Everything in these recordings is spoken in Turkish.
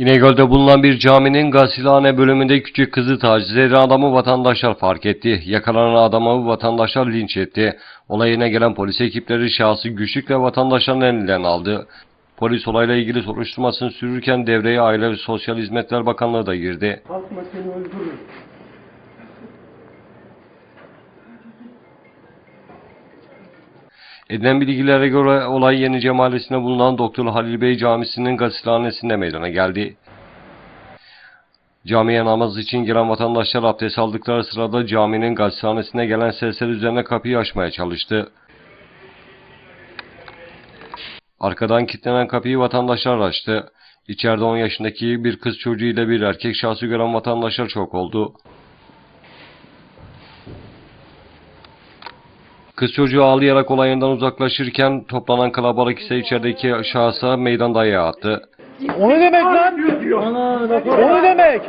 İnegöl'de bulunan bir caminin gasilhane bölümünde küçük kızı taciz eden adamı vatandaşlar fark etti. Yakalanan adamı vatandaşlar linç etti. Olay yerine gelen polis ekipleri şahsı güçlükle vatandaşların elinden aldı. Polis olayla ilgili soruşturmasını sürürken devreye Aile ve Sosyal Hizmetler Bakanlığı da girdi. Kalkma seni öldürürüm. Edilen bilgilere göre olay Yenice Mahallesi'nde bulunan Doktor Halil Bey Camisi'nin gasilhanesinde meydana geldi. Camiye namaz için gelen vatandaşlar abdest aldıkları sırada caminin gasilhanesine gelen sesler üzerine kapıyı açmaya çalıştı. Arkadan kilitlenen kapıyı vatandaşlar açtı. İçeride 10 yaşındaki bir kız çocuğu ile bir erkek şahsı gören vatandaşlar çok oldu. Kız çocuğu ağlayarak olayından uzaklaşırken toplanan kalabalık ise içerideki şahsa meydan dayağı attı. O ne demek lan? O ne demek?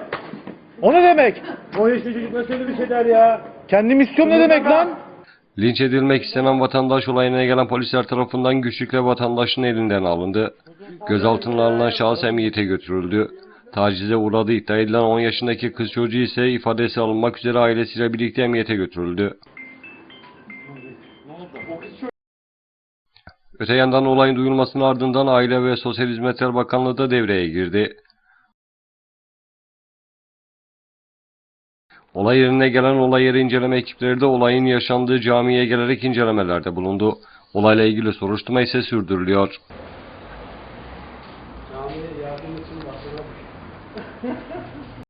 O ne demek? O yaşlı çocuk nasıl öyle bir şey der ya? Kendim istiyorum ne demek lan? Linç edilmek istenen vatandaş olayına gelen polisler tarafından güçlükle vatandaşın elinden alındı. Gözaltına alınan şahıs emniyete götürüldü. Tacize uğradığı iddia edilen 10 yaşındaki kız çocuğu ise ifadesi alınmak üzere ailesiyle birlikte emniyete götürüldü. Öte yandan olayın duyulmasının ardından Aile ve Sosyal Hizmetler Bakanlığı da devreye girdi. Olay yerine gelen olay yeri inceleme ekipleri de olayın yaşandığı camiye gelerek incelemelerde bulundu. Olayla ilgili soruşturma ise sürdürülüyor. Camiye yardım için